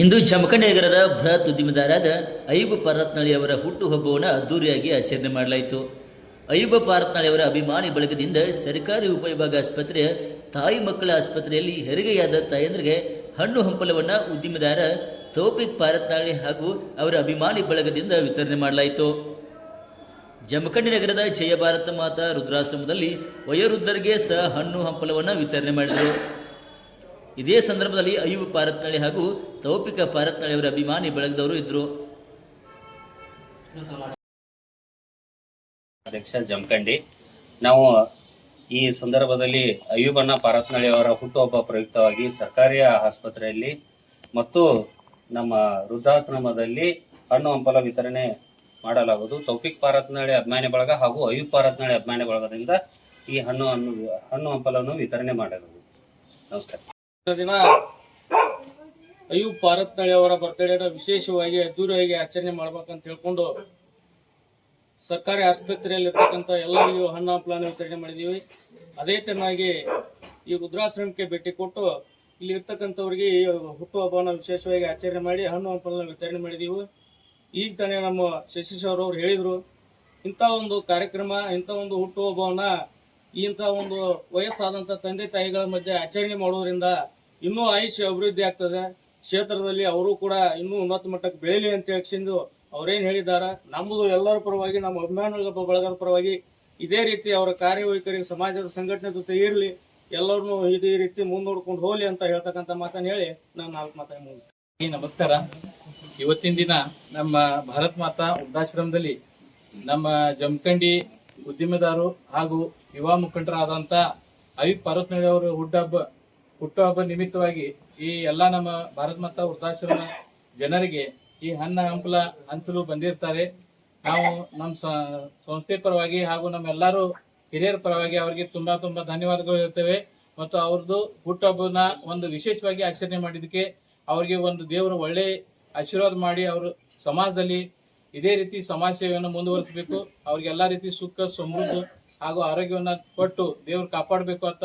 ಇಂದು ಜಮಖಂಡಿ ನಗರದ ಬೃಹತ್ ಉದ್ಯಮದಾರಾದ ಅಯ್ಯೂಬ್ ಪಾರತ್ನಾಳಿಯವರ ಹುಟ್ಟುಹಬ್ಬವನ್ನು ಅದ್ದೂರಿಯಾಗಿ ಆಚರಣೆ ಮಾಡಲಾಯಿತು. ಅಯ್ಯೂಬ ಪಾರತ್ನಳ್ಳಿ ಅವರ ಅಭಿಮಾನಿ ಬಳಗದಿಂದ ಸರ್ಕಾರಿ ಉಪವಿಭಾಗ ಆಸ್ಪತ್ರೆಯ ತಾಯಿ ಮಕ್ಕಳ ಆಸ್ಪತ್ರೆಯಲ್ಲಿ ಹೆರಿಗೆಯಾದ ತಾಯಂದ್ರಿಗೆ ಹಣ್ಣು ಹಂಪಲವನ್ನು ಉದ್ಯಮದಾರ ತೋಪಿಕ್ ಪಾರತ್ನಾಳಿ ಹಾಗೂ ಅವರ ಅಭಿಮಾನಿ ಬಳಗದಿಂದ ವಿತರಣೆ ಮಾಡಲಾಯಿತು. ಜಮಖಂಡಿ ನಗರದ ಜಯ ಭಾರತ ಮಾತಾ ರುದ್ರಾಶ್ರಮದಲ್ಲಿ ವಯೋವೃದ್ಧರಿಗೆ ಸಹ ಹಣ್ಣು ಹಂಪಲವನ್ನು ವಿತರಣೆ ಮಾಡಿದರು. ಇದೇ ಸಂದರ್ಭದಲ್ಲಿ ಅಯ್ಯೂಬ್ ಪಾರತ್ನಳ್ಳಿ ಹಾಗೂ ತೌಪಿಕ ಪಾರತ್ನಳ್ಳಿಯವರ ಅಭಿಮಾನಿ ಬಳಗದವರು ಇದ್ರು. ಅಧ್ಯಕ್ಷ ಜಮಖಂಡಿ, ನಾವು ಈ ಸಂದರ್ಭದಲ್ಲಿ ಅಯ್ಯೂಬಣ್ಣ ಪಾರತ್ನಳ್ಳಿ ಅವರ ಹುಟ್ಟುಹಬ್ಬ ಪ್ರಯುಕ್ತವಾಗಿ ಸರ್ಕಾರಿ ಆಸ್ಪತ್ರೆಯಲ್ಲಿ ಮತ್ತು ನಮ್ಮ ವೃದ್ಧಾಶ್ರಮದಲ್ಲಿ ಹಣ್ಣು ಹಂಪಲ ವಿತರಣೆ ಮಾಡಲಾಗುವುದು. ತೌಪಿಕ್ ಪಾರತ್ನಳ್ಳಿ ಅಭಿಮಾನಿ ಬಳಗ ಹಾಗೂ ಅಯ್ಯೂಬ್ ಪಾರತ್ನಳ್ಳಿ ಅಭಿಮಾನಿ ಬಳಗದಿಂದ ಈ ಹಣ್ಣು ಹಣ್ಣು ಹಣ್ಣು ಹಂಪಲವನ್ನು ವಿತರಣೆ ಮಾಡಲಾಗುವುದು. ನಮಸ್ಕಾರ. ದಿನ ಅಯ್ಯೂಬ್ ಪಾರತ್ನಳ್ಳಿ ಅವರ ಬರ್ತಡೇನ ವಿಶೇಷವಾಗಿ ಅದ್ದೂರಿಯಾಗಿ ಆಚರಣೆ ಮಾಡ್ಬೇಕಂತ ಹೇಳ್ಕೊಂಡು ಸರ್ಕಾರಿ ಆಸ್ಪತ್ರೆಯಲ್ಲಿ ಇರ್ತಕ್ಕಂಥ ಎಲ್ಲರಿಗೂ ಹಣ್ಣು ಹಂಪಲನ್ನು ವಿತರಣೆ ಮಾಡಿದೀವಿ. ಅದೇ ತರನಾಗಿ ಈ ವೃದ್ಧಾಶ್ರಮಕ್ಕೆ ಭೇಟಿ ಕೊಟ್ಟು ಇಲ್ಲಿ ಇರ್ತಕ್ಕಂಥವ್ರಿಗೆ ಈ ಹುಟ್ಟುಹಬ್ಬವನ್ನು ವಿಶೇಷವಾಗಿ ಆಚರಣೆ ಮಾಡಿ ಹಣ್ಣು ಹಂಪಲನ್ನು ವಿತರಣೆ ಮಾಡಿದೀವಿ. ಈಗ ತಾನೇ ನಮ್ಮ ಶಶೀಶ್ ಅವರು ಹೇಳಿದ್ರು, ಇಂಥ ಒಂದು ಕಾರ್ಯಕ್ರಮ, ಇಂಥ ಒಂದು ಹುಟ್ಟುಹಬ್ಬವನ್ನ ಇಂಥ ಒಂದು ವಯಸ್ಸಾದಂಥ ತಂದೆ ತಾಯಿಗಳ ಮಧ್ಯೆ ಆಚರಣೆ ಮಾಡೋದ್ರಿಂದ ಇನ್ನೂ ಆಯುಷ್ಯ ಅಭಿವೃದ್ಧಿ ಆಗ್ತದೆ. ಕ್ಷೇತ್ರದಲ್ಲಿ ಅವರು ಕೂಡ ಇನ್ನೂ ಉನ್ನತ ಮಟ್ಟಕ್ಕೆ ಬೆಳೀಲಿ ಅಂತ ಹೇಳ್ಸಿಂದು ಅವ್ರೇನು ಹೇಳಿದ್ದಾರೆ ನಮ್ಮದು ಎಲ್ಲರ ಪರವಾಗಿ, ನಮ್ಮ ಅಭಿಮಾನಿಗಳ ಬಳಗದ ಪರವಾಗಿ ಇದೇ ರೀತಿ ಅವರ ಕಾರ್ಯವೈಖರಿ ಸಮಾಜದ ಸಂಘಟನೆ ಜೊತೆ ಇರಲಿ, ಎಲ್ಲರನ್ನೂ ಇದೇ ರೀತಿ ಮುಂದೋಡ್ಕೊಂಡು ಹೋಗಲಿ ಅಂತ ಹೇಳ್ತಕ್ಕಂಥ ಮಾತನ್ನು ಹೇಳಿ ನಾನು ನಾಲ್ಕು ಮಾತನ್ನು ಮುಗಿಸ್ತೇನೆ. ನಮಸ್ಕಾರ. ಇವತ್ತಿನ ದಿನ ನಮ್ಮ ಭಾರತ್ ಮಾತಾ ವೃದ್ಧಾಶ್ರಮದಲ್ಲಿ ನಮ್ಮ ಜಮಖಂಡಿ ಉದ್ಯಮಿದಾರರು ಹಾಗೂ ಯುವ ಮುಖಂಡರಾದಂಥ ಐ ಪರ್ವತನಳ್ಳಿ ಅವರು ಹುಟ್ಟಹಬ್ಬ ಹುಟ್ಟುಹಬ್ಬ ನಿಮಿತ್ತವಾಗಿ ಈ ಎಲ್ಲ ನಮ್ಮ ಭಾರತ್ ಮಾತಾ ವೃದ್ಧಾಶ್ರಮ ಜನರಿಗೆ ಈ ಹನ್ನ ಹಂಪಲ ಹಂಚಲು ಬಂದಿರ್ತಾರೆ. ನಾವು ನಮ್ಮ ಸಂಸ್ಥೆ ಪರವಾಗಿ ಹಾಗೂ ನಮ್ಮೆಲ್ಲರೂ ಹಿರಿಯರ ಪರವಾಗಿ ಅವರಿಗೆ ತುಂಬಾ ತುಂಬಾ ಧನ್ಯವಾದಗಳು ಇರ್ತೇವೆ ಮತ್ತು ಅವ್ರದ್ದು ಹುಟ್ಟುಹಬ್ಬನ ಒಂದು ವಿಶೇಷವಾಗಿ ಆಚರಣೆ ಮಾಡಿದ್ದಕ್ಕೆ ಅವರಿಗೆ ಒಂದು ದೇವರು ಒಳ್ಳೆ ಆಶೀರ್ವಾದ ಮಾಡಿ ಅವರು ಸಮಾಜದಲ್ಲಿ ಇದೇ ರೀತಿ ಸಮಾಜ ಸೇವೆಯನ್ನು ಮುಂದುವರಿಸಬೇಕು. ಅವ್ರಿಗೆ ಎಲ್ಲಾ ರೀತಿ ಸುಖ, ಸಮೃದ್ಧ ಹಾಗೂ ಆರೋಗ್ಯವನ್ನು ಕೊಟ್ಟು ದೇವರು ಕಾಪಾಡಬೇಕು ಅಂತ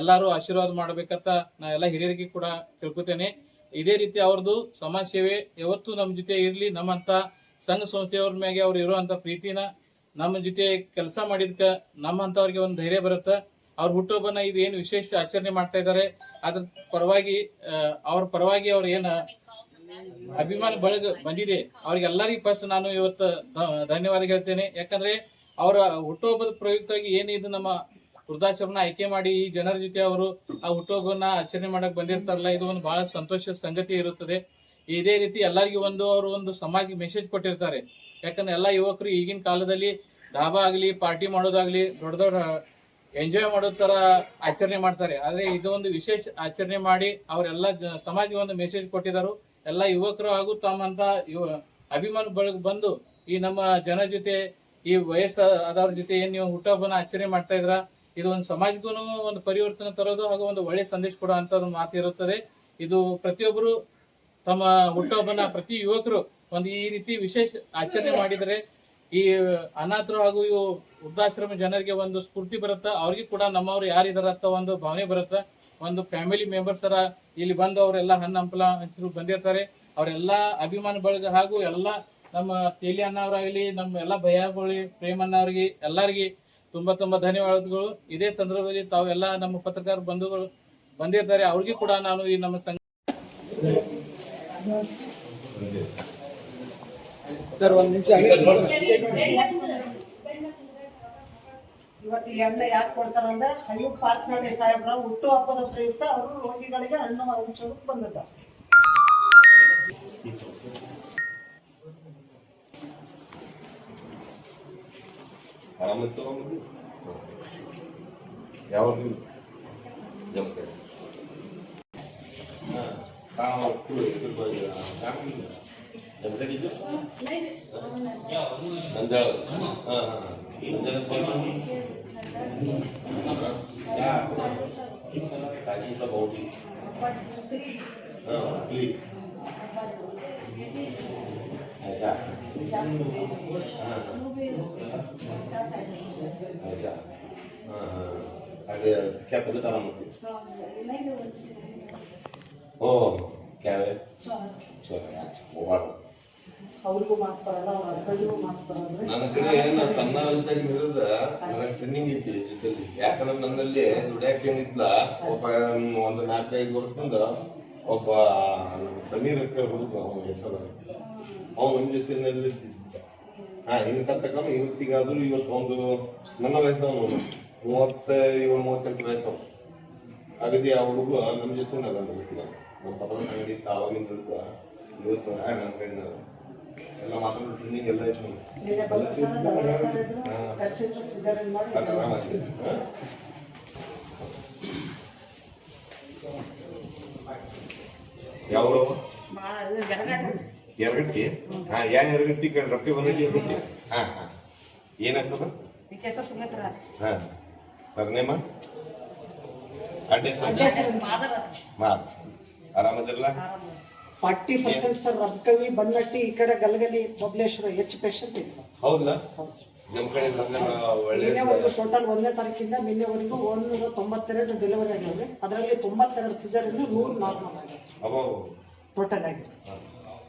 ಎಲ್ಲರೂ ಆಶೀರ್ವಾದ ಮಾಡ್ಬೇಕಂತ ನಾ ಎಲ್ಲ ಹಿರಿಯರಿಗೆ ಕೂಡ ತಿಳ್ಕೊತೇನೆ. ಇದೇ ರೀತಿ ಅವ್ರದ್ದು ಸಮಾಜ ಸೇವೆ ಯಾವತ್ತೂ ನಮ್ಮ ಜೊತೆ ಇರ್ಲಿ, ನಮ್ಮಂತ ಸಂಘ ಸಂಸ್ಥೆಯವ್ರ ಮ್ಯಾಗೆ ಅವ್ರು ಇರುವಂತ ಪ್ರೀತಿನ ನಮ್ಮ ಜೊತೆ ಕೆಲಸ ಮಾಡಿದ್ಕ ನಮ್ಮಂತವ್ರಿಗೆ ಒಂದು ಧೈರ್ಯ ಬರುತ್ತೆ. ಅವ್ರ ಹುಟ್ಟುಹಬ್ಬನ ಇದು ಏನು ವಿಶೇಷ ಆಚರಣೆ ಮಾಡ್ತಾ ಇದ್ದಾರೆ ಅದ್ರ ಪರವಾಗಿ ಅವ್ರ ಪರವಾಗಿ ಅವ್ರ ಏನ ಅಭಿಮಾನ ಬಳಗ ಬಂದಿದೆ. ಅವ್ರಿಗೆಲ್ಲರಿಗೂ ಫಸ್ಟ್ ನಾನು ಇವತ್ತು ಧನ್ಯವಾದ ಹೇಳ್ತೇನೆ. ಯಾಕಂದ್ರೆ ಅವರ ಹುಟ್ಟುಹಬ್ಬದ ಪ್ರಯುಕ್ತವಾಗಿ ಏನಿದು ನಮ್ಮ ವೃದ್ಧಾಶ್ರಮನ ಆಯ್ಕೆ ಮಾಡಿ ಈ ಜನರ ಜೊತೆ ಅವರು ಆ ಹುಟ್ಟುಹಬ್ಬನ ಆಚರಣೆ ಮಾಡಕ್ ಬಂದಿರ್ತಾರಲ್ಲ, ಇದು ಒಂದು ಬಹಳ ಸಂತೋಷದ ಸಂಗತಿ ಇರುತ್ತದೆ. ಇದೇ ರೀತಿ ಎಲ್ಲರಿಗೂ ಒಂದು, ಅವರು ಒಂದು ಸಮಾಜಕ್ಕೆ ಮೆಸೇಜ್ ಕೊಟ್ಟಿರ್ತಾರೆ. ಯಾಕಂದ್ರೆ ಎಲ್ಲ ಯುವಕರು ಈಗಿನ ಕಾಲದಲ್ಲಿ ಧಾಬಾ ಆಗಲಿ ಪಾರ್ಟಿ ಮಾಡೋದಾಗ್ಲಿ ದೊಡ್ಡ ದೊಡ್ಡ ಎಂಜಾಯ್ ಮಾಡೋ ತರ ಆಚರಣೆ ಮಾಡ್ತಾರೆ. ಆದ್ರೆ ಇದು ಒಂದು ವಿಶೇಷ ಆಚರಣೆ ಮಾಡಿ ಅವರೆಲ್ಲ ಸಮಾಜಕ್ಕೆ ಒಂದು ಮೆಸೇಜ್ ಕೊಟ್ಟಿದ್ದಾರೆ. ಎಲ್ಲ ಯುವಕರು ಹಾಗೂ ತಮ್ಮಂತ ಯುವ ಅಭಿಮಾನ ಬಳಗ ಬಂದು ಈ ನಮ್ಮ ಜನ ಜೊತೆ, ಈ ವಯಸ್ಸಾದವ್ರ ಜೊತೆ ಏನ್ ನೀವು ಹುಟ್ಟಹಬ್ಬನ ಆಚರಣೆ ಮಾಡ್ತಾ ಇದ್ರ ಇದು ಒಂದು ಸಮಾಜಕ್ಕೂ ಒಂದು ಪರಿವರ್ತನೆ ತರೋದು ಹಾಗೂ ಒಂದು ಒಳ್ಳೆ ಸಂದೇಶ ಕೊಡೋ ಅಂತ ಒಂದು ಮಾತು ಇರುತ್ತದೆ. ಇದು ಪ್ರತಿಯೊಬ್ಬರು ತಮ್ಮ ಹುಟ್ಟುಹಬ್ಬನ ಪ್ರತಿ ಯುವಕರು ಒಂದು ಈ ರೀತಿ ವಿಶೇಷ ಆಚರಣೆ ಮಾಡಿದರೆ ಈ ಅನಾಥರು ಹಾಗೂ ಇವು ವೃದ್ಧಾಶ್ರಮ ಜನರಿಗೆ ಒಂದು ಸ್ಫೂರ್ತಿ ಬರುತ್ತಾ? ಅವ್ರಿಗೆ ಕೂಡ ನಮ್ಮವ್ರು ಯಾರಿದಾರ ಅಂತ ಒಂದು ಭಾವನೆ ಬರುತ್ತಾ? ಒಂದು ಫ್ಯಾಮಿಲಿ ಮೆಂಬರ್ಸ್ ಅರ ಇಲ್ಲಿ ಬಂದು ಅವರೆಲ್ಲ ಹಣ್ಣು ಹಂಪಲ ಹಂಚರು ಬಂದಿರ್ತಾರೆ. ಅವರೆಲ್ಲ ಅಭಿಮಾನ ಬಳಗ ಹಾಗೂ ಎಲ್ಲ ನಮ್ಮ ತೇಲಿ ಅಣ್ಣ ಅವರಾಗಲಿ ನಮ್ಮ ಎಲ್ಲ ಭಯಗಳಿ ಪ್ರೇಮಣ್ಣ ಅವ್ರಿಗೆ ಎಲ್ಲರಿಗೆ ತುಂಬಾ ತುಂಬಾ ಧನ್ಯವಾದಗಳು. ಇದೇ ಸಂದರ್ಭದಲ್ಲಿ ತಾವೆಲ್ಲ ನಮ್ಮ ಪತ್ರಕಾರ ಬಂಧುಗಳು ಬಂದಿರ್ತಾರೆ. ಅವ್ರಿಗೂ ಕೂಡ ನಾನು ಈ ನಮ್ಮ ಸಂಘ ಸರ್ ಒಂದ್ ನಿಮಿಷ. ಇವತ್ತು ಈ ಹಣ್ಣು ಯಾಕೆ ಪಾತ್ನಳ್ಳಿ ಸಾಹೇಬ್ರ ಹುಟ್ಟು ಹಬ್ಬದ ಪ್ರಯುಕ್ತ ಅವರು ರೋಗಿಗಳಿಗೆ ಹಣ್ಣು ಹಂಚೋದಕ್ಕೆ ಬಂದಿದ್ದ ಆರಾಮಿತ್ತು ತಗೊಂಡ್ಬಂದು ಯಾವಾಗ ಜಮಖಂಡಿ ಹಾಂ ತಾವು ಇದ್ರ ಬಗ್ಗೆ ಜಮಖಂಡಿದ್ದು ನಂಜಾಳ ಹಾಂ ಹಾಂ ನಂಜಾಳ ಕಾಶಿಂದ ಬೌಡಿ ಹಾಂ ಆಯ್ತಾ ಹಾಂ ಹಾಂ ಅದೇ ಕ್ಯಾಪ್ ಎಲ್ಲ ತಗೊಂಡ್ಬರ್ತೀವಿ ಓ ಕ್ಯಾವೆ. ಚೋರ ಮೊಬೈಲ್ ಅವ್ರಿಗೂ ಮಾಡ್ತಾರಲ್ಲ ಅವ್ರ ಹಸ್ಬೆಂಡ್ಗೂ ಮಾಡ್ತಾರಲ್ರಿ ನನ್ನ ಕಡೆ ನಾ ಸಣ್ಣ ಇದ್ದಾಗ ಇರೋದ ನನಗೆ ಟ್ರೈನಿಂಗ್ ಇತ್ತು ಜೊತೆಲಿ. ಯಾಕಂದ್ರೆ ನನ್ನಲ್ಲಿ ದುಡ್ಯಾಕ ಏನಿದ್ಲ ಒಬ್ಬ ಒಂದು ನಾಲ್ಕೈದು ವರ್ಷದಿಂದ ಒಬ್ಬ ಸಮೀರ್ ಅಂತ ಹುಡುಗ ಅವನ ಹೆಸರು. ಅವನು ನಮ್ಮ ಜೊತೆನಲ್ಲಿ ಇದ್ದ ಹಾ ಇನ್ನು ತಕ್ಕ ಇವತ್ತಿಗಾದ್ರೂ ಇವತ್ತು ಒಂದು ನನ್ನ ವಯಸ್ಸವನು ಮೂವತ್ತ ಏಳು ಮೂವತ್ತೆಂಟು ವಯಸ್ಸು. ಅಗದಿ ಆ ಹುಡುಗ ನಮ್ಮ ಜೊತೆ ನನ್ನ ಗೊತ್ತಿಲ್ಲ. ನಮ್ಮ ಪಕ್ಕದ ಸಂಗಡಿ ಇತ್ತು ಆವಾಗಿನ ಹುಡುಗ ಇವತ್ತು ಆ ನನ್ನ ಕಡೆ ಎಲ್ಲ ಮಾತಾಡೋ ಟ್ರೈನಿಂಗ್ ಎಲ್ಲ ಇತ್ತು ಯಾವ ಎರಗಟ್ಟಿ ಹಾ ಯಾ ಎರಗಟ್ಟಿ ಕಡೆ ರೊಟ್ಟಿ ಬಂದಟ್ಟಿ ಎರಗಟ್ಟಿ ಹಾ ಹಾ. ಏನ ಹೆಸರು? ಹಾ. ಸರ್ನೇಮ? ಅಡ್ಡ ಹೆಸರು? ಮಾದ. ಆರಾಮದಿರಲ್ಲ forty percent sir Rabkavi Banahatti ಈ ಕಡೆ ಗಲಗಲಿ ಬಬ್ಲೇಶ್ವರ ಹೆಚ್ಚು ಪೇಷಂಟ್ ಇತ್ತು ಒಂದು ಟೋಟಲ್ ಒಂದನೇ ತಾರೀಕಿಂದ ನಿನ್ನೆವರೆಗೂ ಒಂದೂರ ತೊಂಬತ್ತೆರಡು ಡೆಲಿವರಿ ಆಗಿವೆ ಅದರಲ್ಲಿ ತೊಂಬತ್ತೆರಡು ಸಿಜರ್ ನೂರು ನಾರ್ಮಲ್ ಆಗಿದೆ. ಅವ ಟೋಟಲ್ ಆಗಿದೆ.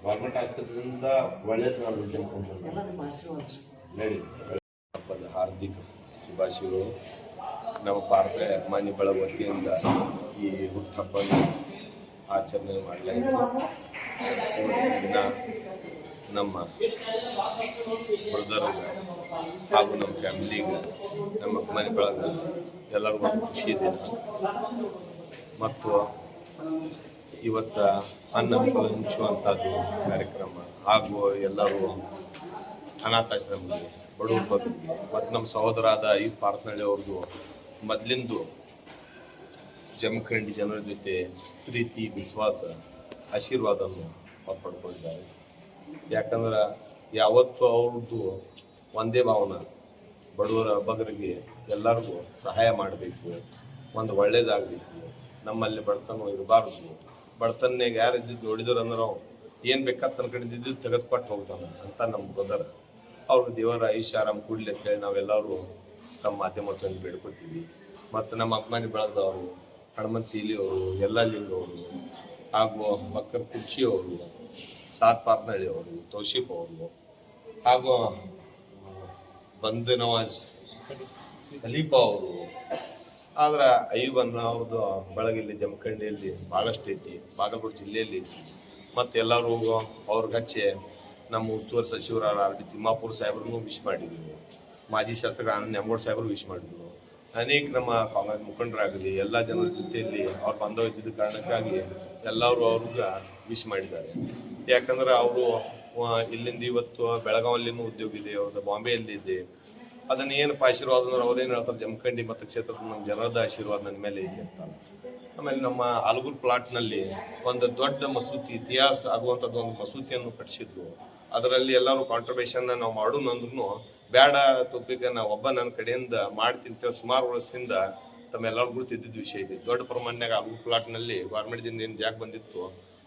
ಗೌರ್ಮೆಂಟ್ ಆಸ್ಪತ್ರೆಯಿಂದ ಒಳ್ಳೆಯ ನಾವು ನಡಿ. ಹಬ್ಬದ ಹಾರ್ದಿಕ ಶುಭಾಶಯಗಳು. ನಮ್ಮ ಭಾರತ ಅಭಿಮಾನಿ ಬಳಗ ವತಿಯಿಂದ ಈ ಹುಟ್ಟುಹಬ್ಬನ ಆಚರಣೆ ಮಾಡಲಾಯಿತು. ದಿನ ನಮ್ಮ ಬ್ರದರ್ ಹಾಗೂ ನಮ್ಮ ಫ್ಯಾಮಿಲಿಗೆ ನಮ್ಮ ಅಭಿಮಾನಿ ಬಳಗ ಎಲ್ಲರಿಗೂ ಖುಷಿ ದಿನ. ಮತ್ತು ಇವತ್ತ ಅನ್ನ ಹಂಚುವಂಥದ್ದು ಕಾರ್ಯಕ್ರಮ ಹಾಗೂ ಎಲ್ಲರೂ ಅನಾಥಾಶ್ರಮಗಳಿಗೆ ಬಡವ್ರ ಬಗ್ಗೆ ಮತ್ತು ನಮ್ಮ ಸಹೋದರಾದ ಈ ಪಾರ್ಥನಳ್ಳಿ ಅವ್ರದ್ದು ಮೊದಲಿಂದು ಜಮಖಂಡಿ ಜನರ ಜೊತೆ ಪ್ರೀತಿ, ವಿಶ್ವಾಸ, ಆಶೀರ್ವಾದವನ್ನು ಅವ್ರು ಪಡ್ಕೊಂಡಿದ್ದಾರೆ ಯಾಕಂದ್ರೆ ಯಾವತ್ತೂ ಅವ್ರದ್ದು ಒಂದೇ ಭಾವನ, ಬಡವರ ಬಗರಿಗೆ ಎಲ್ಲರಿಗೂ ಸಹಾಯ ಮಾಡಬೇಕು, ಒಂದು ಒಳ್ಳೇದಾಗಬೇಕು, ನಮ್ಮಲ್ಲಿ ಬಡತನ ಇರಬಾರ್ದು ಬಡತನ್ಯಾಗ ಯಾರು ಇದ್ದಿದ್ದು ನೋಡಿದ್ರು ಅಂದ್ರೆ ನಾವು ಏನು ಬೇಕಾದ ತನ್ನ ಕಡೆ ಇದ್ದಿದ್ದು ತೆಗೆದುಕೊಟ್ಟು ಹೋಗ್ತಾನೆ ಅಂತ ನಮ್ಮ ಬ್ರದರ್ ಅವ್ರ ದೇವರ ಆಯುಷ್ಯ ಆರಾಮ್ ಕೂಡಲಿ ಅಂತ ಹೇಳಿ ನಾವೆಲ್ಲರೂ ತಮ್ಮ ಮಾಧ್ಯಮದಲ್ಲಿ ಬೇಡ್ಕೊತೀವಿ. ಮತ್ತು ನಮ್ಮ ಅಭಿಮಾನಿ ಬೆಳೆದವರು ಹನುಮಂತ ಅವರು ಎಲ್ಲ ಲಿಂಗವರು ಹಾಗೂ ಮಕ್ಕಳ ಕುರ್ಚಿ ಅವರು ಸಾತ್ ಪಾರ್ನಳ್ಳಿ ಅವರು ತೌಶೀಫ್ ಅವರು ಹಾಗೂ ಬಂದ್ ನವಾಜ್ ಖಲೀಫಾ ಅವರು ಆದ್ರೆ ಅಯ್ಯೂಬನ್ನ ಅವ್ರದ್ದು ಬಳಗಿಲ್ಲಿ ಜಮಖಂಡಿಯಲ್ಲಿ ಭಾಳಷ್ಟು ಐತಿ. ಬಾಗಲಕೋಟೆ ಜಿಲ್ಲೆಯಲ್ಲಿ. ಮತ್ತೆ ಎಲ್ಲರೂ ಅವ್ರಿಗೆ ಹಚ್ಚಿ ನಮ್ಮ ಉಸ್ತುವಾರಿ ಸಚಿವರಾದ ಆರ್ ಡಿ ತಿಮ್ಮಾಪುರ ಸಾಹೇಬ್ರನ್ನು ವಿಶ್ ಮಾಡಿದ್ರು ಮಾಜಿ ಶಾಸಕ ಆನಂದ್ ನೆಂಬೋಡ್ ಸಾಹೇಬ್ರು ವಿಶ್ ಮಾಡಿದ್ರು ಅನೇಕ ನಮ್ಮ ಕಾಂಗ್ರೆಸ್ ಮುಖಂಡರಾಗಲಿ, ಎಲ್ಲ ಜನರ ಜೊತೆಯಲ್ಲಿ ಅವ್ರು ಬಂದವ ಇದ್ದಿದ್ದ ಕಾರಣಕ್ಕಾಗಿ ಎಲ್ಲರೂ ಅವ್ರಿಗೆ ವಿಶ್ ಮಾಡಿದ್ದಾರೆ. ಯಾಕಂದ್ರೆ ಅವರು ಇಲ್ಲಿಂದ ಇವತ್ತು ಬೆಳಗಾವಲ್ಲಿನೂ ಉದ್ಯೋಗ ಇದೆ ಅವ್ರದ್ದು ಬಾಂಬೆಯಲ್ಲಿ ಇದೆ ಅದನ್ನ ಏನಪ್ಪ ಆಶೀರ್ವಾದ ಅಂದ್ರೆ ಅವ್ರೇನು ಹೇಳ್ತಾರೆ, ಜಮಖಂಡಿ ಮತ್ತು ಕ್ಷೇತ್ರದ ನಮ್ಮ ಜನರದ ಆಶೀರ್ವಾದ ನನ್ನ ಮೇಲೆ ಇದೆ ಅಂತ. ಆಮೇಲೆ ನಮ್ಮ ಆಲಗೂರು ಪ್ಲಾಟ್ನಲ್ಲಿ ಒಂದು ದೊಡ್ಡ ಮಸೂತಿ, ಇತಿಹಾಸ ಆಗುವಂಥದ್ದು ಒಂದು ಮಸೂತಿಯನ್ನು ಕಟ್ಟಿಸಿದ್ರು ಅದರಲ್ಲಿ ಎಲ್ಲರೂ ಕಾಂಟ್ರಿಬ್ಯೂಷನ್ ನಾವು ಮಾಡೋಣ ಅಂದ್ರೂ ಬೇಡ ತುಪ್ಪಿಗೆ ನಾವು ಒಬ್ಬ ನನ್ನ ಕಡೆಯಿಂದ ಮಾಡ್ತೀನಿ ಅಂತೇಳಿ ಸುಮಾರು ವರ್ಷದಿಂದ ತಮ್ಮೆಲ್ಲರಿಗೂ ತಿದ್ದಿದ್ದ ವಿಷಯ ಇದೆ. ದೊಡ್ಡ ಪ್ರಮಾಣದಾಗ ಆಲೂರು ಪ್ಲಾಟ್ನಲ್ಲಿ ಗೌರ್ಮೆಂಟ್ದಿಂದ ಏನು ಜಾಗ ಬಂದಿತ್ತು,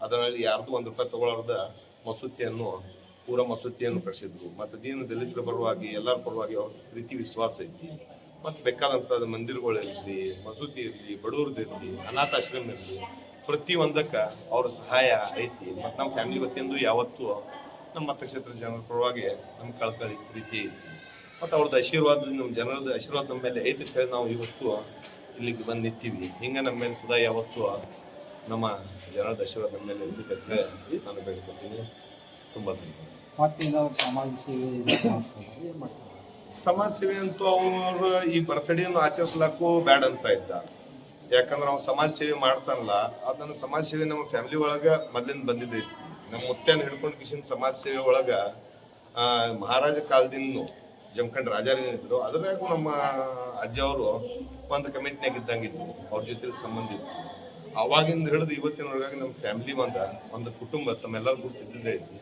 ಅದರಲ್ಲಿ ಯಾರ್ದು ಒಂದು ರೂಪಾಯಿ ತಗೊಳ್ಳೋರ್ದ ಮಸೂತಿಯನ್ನು ಪೂರ ಮಸೂತಿಯನ್ನು ಕಳಿಸಿದ್ರು ಮತ್ತು ದೀನ ದಲಿತರ ಪರವಾಗಿ, ಎಲ್ಲರ ಪರವಾಗಿ ಅವ್ರ ಪ್ರೀತಿ, ವಿಶ್ವಾಸ ಐತಿ ಮತ್ತು ಬೇಕಾದಂಥ ಮಂದಿರಗಳಿರಲಿ ಮಸೂತಿ ಇರಲಿ ಬಡವ್ರದ್ದು ಇರಲಿ ಅನಾಥಾಶ್ರಮ ಇರಲಿ ಪ್ರತಿಯೊಂದಕ್ಕೆ ಅವ್ರ ಸಹಾಯ ಐತಿ. ಮತ್ತು ನಮ್ಮ ಫ್ಯಾಮಿಲಿ ವತಿಯಿಂದ ಯಾವತ್ತೂ ನಮ್ಮ ಮತಕ್ಷೇತ್ರ ಜನರ ಪರವಾಗಿ ನಮ್ಮ ಕಳ್ಕಳಿ ಪ್ರೀತಿ ಐತಿ. ಮತ್ತು ಅವ್ರದ್ದು ಆಶೀರ್ವಾದ ನಮ್ಮ ಜನರದ ಆಶೀರ್ವಾದ ನಮ್ಮ ಮೇಲೆ ಐತಿ ಅಂತ ಹೇಳಿ ನಾವು ಇವತ್ತು ಇಲ್ಲಿಗೆ ಬಂದು ನಿಂತೀವಿ ಹಿಂಗೆ ನಮ್ಮ ಮೇಲೆ ಸದಾ ಯಾವತ್ತೂ ನಮ್ಮ ಜನರ ಆಶೀರ್ವಾದ ನಮ್ಮ ಮೇಲೆ ಇರಲಿ ನಾನು ಬೇಡ್ಕೊತೀನಿ ತುಂಬ ಧನ್ಯವಾದ ಸಮಾಜ ಸೇವೆ. ಏನ್ ಮಾಡ್ತಾರೆ? ಸಮಾಜ ಸೇವೆ ಅಂತೂ ಅವ್ರು ಈ ಬರ್ತಡೇಯನ್ನು ಆಚರಿಸ್ಲಾಕು ಬ್ಯಾಡ್ ಅಂತ ಇದ್ದ. ಯಾಕಂದ್ರೆ ಅವ್ನು ಸಮಾಜ ಸೇವೆ ಮಾಡ್ತಾನಲ್ಲ, ಅದನ್ನ ಸಮಾಜ ಸೇವೆ ನಮ್ಮ ಫ್ಯಾಮಿಲಿ ಒಳಗ ಮೊದ್ಲಿಂದ ಬಂದಿದ್ದೈತಿ ನಮ್ಮ ಮುತ್ಯಾನ ಹಿಡ್ಕೊಂಡು ಕಿಶನ್ ಸಮಾಜ ಸೇವೆ ಒಳಗ ಮಹಾರಾಜ ಕಾಲದಿಂದ ಜಮಖಂಡ್ ರಾಜಾರಿದ್ರು ಅದ್ರಾಗೂ ನಮ್ಮ ಅಜ್ಜಿಯವರು ಅವರು ಒಂದು ಕಮಿಟಿನಾಗ ಇದ್ದಂಗಿದ್ರು ಅವ್ರ ಜೊತೆ ಸಂಬಂಧ ಇತ್ತು. ಅವಾಗಿಂದ ಹಿಡಿದು ಇವತ್ತಿನವರೆಗಾಗಿ ನಮ್ಮ ಫ್ಯಾಮಿಲಿ ಒಂದ, ಒಂದು ಕುಟುಂಬ ತಮ್ಮೆಲ್ಲರೂ ಗುರ್ತಿದ್ದೇ ಐತಿ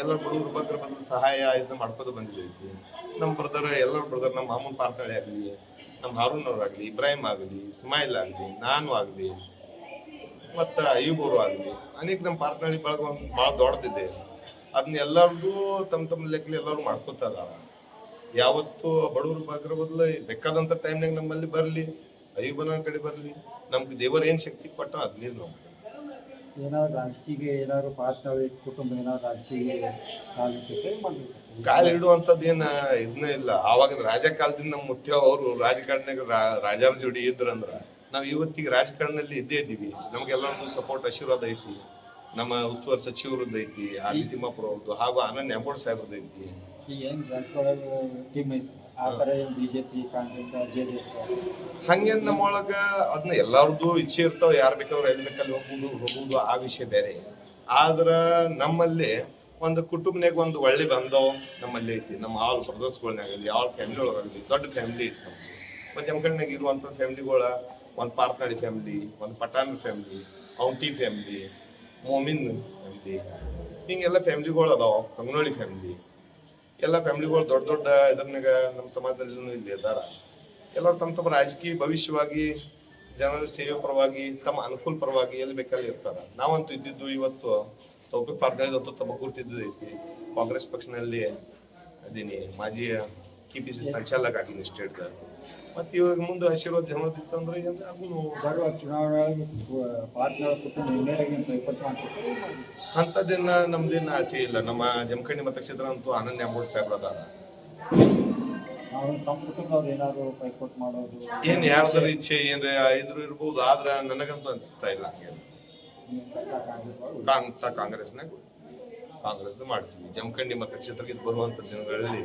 ಎಲ್ಲ ಬಡವರು ಬಂದ್ರೆ ಬಂದ್ರೆ ಸಹಾಯ ಇದನ್ನ ಮಾಡ್ಕೋತ ಬಂದಿದ್ದೈತಿ ನಮ್ಮ ಬ್ರದರ್ ಎಲ್ಲ ಬ್ರದರ್ ನಮ್ಮ ಮಾಮೂನ್ ಪಾರ್ತಾಳೆ ಆಗಲಿ, ನಮ್ಮ ಹಾರೂನ್ ಅವ್ರಾಗಲಿ ಇಬ್ರಾಹಿಂ ಆಗಲಿ, ಇಸ್ಮಾಯಿಲ್ ಆಗಲಿ, ನಾನು ಆಗಲಿ, ಮತ್ತು ಅಯ್ಯೂಬ್ ಅವರು ಆಗಲಿ, ಅನೇಕ ನಮ್ಮ ಪಾರ್ತಾಳಿ ಬಳಗ ಒಂದು ಭಾಳ ದೊಡ್ಡದಿದೆ. ಅದನ್ನ ಎಲ್ಲರಿಗೂ ತಮ್ಮ ತಮ್ಮ ಲೆಕ್ಕಲಿ ಎಲ್ಲರೂ ಮಾಡ್ಕೋತಾ ಅದಾರ. ಯಾವತ್ತು ಬಡವರು ಬಗ್ಗೆ ಬದಲು ಬೇಕಾದಂಥ ಟೈಮ್ನಾಗ ನಮ್ಮಲ್ಲಿ ಬರಲಿ, ಅಯ್ಯೂಬನ ಕಡೆ ಬರಲಿ, ನಮ್ಗೆ ದೇವರು ಏನು ಶಕ್ತಿ ಕೊಟ್ಟ ಅದನ್ನೇ ನಾವು ಏನಾದ್ರು ರಾಜಕೀಯ ಏನಾದ್ರು ಪಾರ್ಟ್ನರ್ ಕುಟುಂಬ ಏನಾದ್ರು ರಾಜಕೀಯ ಕಾಲಕ್ಕೆ ಮಾಡಿರ್ತಾರೆ ಕಾಲ್ ಇಡುವಂತದ್ದು ಏನ ಇದನ್ನೇ ಇಲ್ಲ. ಆವಾಗ ರಾಜ ಕಾಲದಿಂದ ನಮ್ಮ ಮುತ್ಯ ಅವರು ರಾಜಕಾರಣದಾಗ ರಾ- ರಾಜಾರ ಜೋಡಿ ಇದ್ರಂದ್ರ ನಾವ್ ಇವತ್ತಿಗೆ ರಾಜಕಾರಣದಲ್ಲಿ ಇದ್ದೇ ಇದ್ದೀವಿ. ನಮ್ಗೆಲ್ಲರಿಗೂ ಸಪೋರ್ಟ್ ಆಶೀರ್ವಾದ ಐತಿ. ನಮ್ಮ ಉಸ್ತುವಾರಿ ಸಚಿವರದ್ದು ಐತಿ ಆಲಿ ತಿಮ್ಮಾಪುರ ಅವ್ರದ್ದು ಹಾಗೂ ಆನಂದ್ ನೆಂಬೋಡ್ ಸಾಹೇಬ್ರದ್ದು ಐತಿ. ಈಗ ಏನು ರಾಜಕೀಯ ಟೀಮ್ ಐತಿ? ಆ ಥರ ಏನು ಅದನ್ನ ಎಲ್ಲಾರ್ದು ಇಚ್ಛೆ ಇರ್ತಾವ, ಯಾರು ಬೇಕಾದ್ರೂ ಎಲ್ಲಿ ಬೇಕಲ್ಲಿ ಹೋಗುದು ಹೋಗುದು ಆ ವಿಷಯ ಬೇರೆ. ಆದ್ರ ನಮ್ಮಲ್ಲಿ ಒಂದು ಕುಟುಂಬನಾಗ ಒಂದು ಒಳ್ಳೆ ಬಂದವ್ ನಮ್ಮಲ್ಲಿ ಐತಿ. ನಮ್ಮ ಆಲ್ ಬ್ರದರ್ಸ್ಗಳ್ನಾಗಲಿ, ಆಲ್ ಫ್ಯಾಮಿಲಿ ಒಳಗಾಗಲಿ, ದೊಡ್ಡ ಫ್ಯಾಮಿಲಿ ಐತಿ ನಮ್ಗೆ ಮತ್ತೆ ನಮ್ಮ ಕಡೆನಾಗ ಇರುವಂತ ಫ್ಯಾಮಿಲಿಗಳ ಒಂದು ಪಾರ್ತನಾಡಿ ಫ್ಯಾಮಿಲಿ ಒಂದು ಪಟಾಣಿ ಫ್ಯಾಮಿಲಿ ಔಂಟಿ ಫ್ಯಾಮಿಲಿ ಮೋಮಿನ್ ಫ್ಯಾಮಿಲಿ ಹಿಂಗೆಲ್ಲ ಫ್ಯಾಮಿಲಿಗಳು ಅದಾವ ಕಂಗನೋಳಿ ಫ್ಯಾಮಿಲಿ ಎಲ್ಲ ಫ್ಯಾಮಿಲಿಗಳು ದೊಡ್ಡ ದೊಡ್ಡ ಇದ್ರನಾಗ ನಮ್ಮ ಸಮಾಜದಲ್ಲಿ ಇಲ್ಲಿ ಇದ್ದಾರ. ಎಲ್ಲರೂ ತಮ್ಮ ತಮ್ಮ ರಾಜಕೀಯ ಭವಿಷ್ಯವಾಗಿ, ಜನರ ಸೇವೆ ಪರವಾಗಿ, ತಮ್ಮ ಅನುಕೂಲ ಪರವಾಗಿ ಎಲ್ಲಿ ಬೇಕಲ್ಲಿ ಇರ್ತಾರೆ. ನಾವಂತೂ ಇದ್ದಿದ್ದು ಇವತ್ತು ತೌಫಿಕ್ ಪಾರ್ಟಿಯದಂತೂ ತಮ್ಮ ಕೂರ್ತಿದ್ದು ಐತಿ. ಕಾಂಗ್ರೆಸ್ ಪಕ್ಷದಲ್ಲಿ ಅದೀನಿ. ಮಾಜಿ ಕೆ ಪಿ ಸಿ ಸಂಚಾಲಕ ಸ್ಟೇಟ್ ಮತ್ತೆ ಇವಾಗ ಮುಂದೆ ಆಶೀರ್ವಾದ ಜನರದಿತ್ತಂದ್ರೆ ಏನು ಅದನ್ನು ಬರುವ ಚುನಾವಣೆ ಪಾರ್ಟ್ನರ್ ಕುಟುಂಬ ಇನ್ನೇರಾಗಿ ಪೈಪೋಟಿ ಮಾಡ್ತಾರೆ ಅಂಥದ್ದೇನ ನಮ್ದೇನು ಆಸೆ ಇಲ್ಲ. ನಮ್ಮ ಜಮಖಂಡಿ ಮತಕ್ಷೇತ್ರ ಅಂತೂ ಅನನ್ಯ ನ್ಯಾಬೋಡ್ ಸಾಹೇಬ್ರ ಅದಾರ. ಏನಾದ್ರು ಏನ್ ಯಾರ್ದಾರ ಇಚ್ಛೆ ಏನ್ರಿ ಇದ್ರು ಇರ್ಬೋದು ಆದ್ರೆ ನನಗಂತೂ ಅನ್ಸ್ತಾ ಇಲ್ಲ ಹಂಗೇನು. ಕಾಂಗ್ರೆಸ್ನಾಗ ಕಾಂಗ್ರೆಸ್ ಮಾಡ್ತೀವಿ. ಜಮಖಂಡಿ ಮತಕ್ಷೇತ್ರಕ್ಕೆ ಕ್ಷೇತ್ರಕ್ಕೆ ಬರುವಂತ ದಿನಗಳಲ್ಲಿ